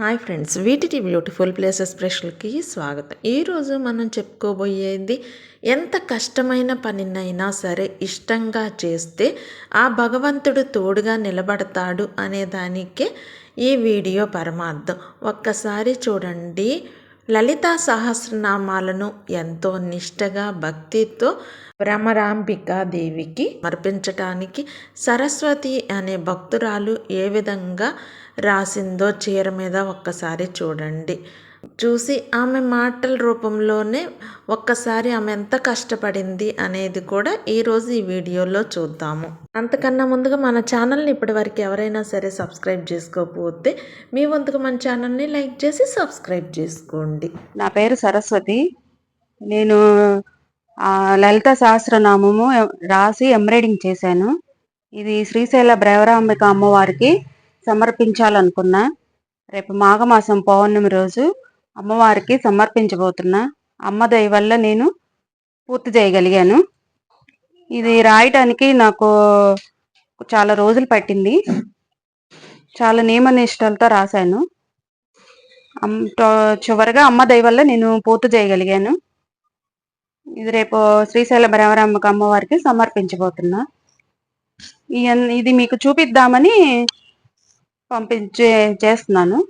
Hi friends వీటిటి beautiful places స్పెషల్కి స్వాగతం. ఈరోజు మనం చెప్పుకోబోయేది ఎంత కష్టమైన పనినైనా సరే ఇష్టంగా చేస్తే ఆ భగవంతుడు తోడుగా నిలబడతాడు అనే దానికే ఈ వీడియో పరమార్థం. ఒక్కసారి చూడండి. లలితా సహస్రనామాలను ఎంతో నిష్టగా భక్తితో భ్రమరాంబికా దేవికి సమర్పించటానికి సరస్వతి అనే భక్తురాలు ఏ విధంగా రాసిందో చీర మీద ఒక్కసారి చూడండి. చూసి ఆమె మాటల రూపంలోనే ఒక్కసారి ఆమె ఎంత కష్టపడింది అనేది కూడా ఈరోజు ఈ వీడియోలో చూద్దాము. అంతకన్నా ముందుగా మన ఛానల్ని ఇప్పటివరకు ఎవరైనా సరే సబ్స్క్రైబ్ చేసుకోకపోతే మీ వంతుగా మన ఛానల్ని లైక్ చేసి సబ్స్క్రైబ్ చేసుకోండి. నా పేరు సరస్వతి. నేను లలిత సహస్రనామము రాసి ఎంబ్రాయిడింగ్ చేశాను. ఇది శ్రీశైల బ్రవరాంబిక అమ్మవారికి సమర్పించాలనుకున్నా. రేపు మాఘమాసం పౌర్ణమి రోజు అమ్మవారికి సమర్పించబోతున్నా అమ్మ దయ వల్ల నేను పూర్తి చేయగలిగాను. ఇది రాయటానికి నాకు చాలా రోజులు పట్టింది. చాలా నియమ నిష్టలతో రాశాను. అమ్- చివరిగా అమ్మ దయ వల్ల నేను పూర్తి చేయగలిగాను. ఇది రేపు శ్రీశైల భ్రమరాంబక అమ్మవారికి సమర్పించబోతున్నా. ఇది మీకు చూపిద్దామని పంపించే చేస్తున్నాను.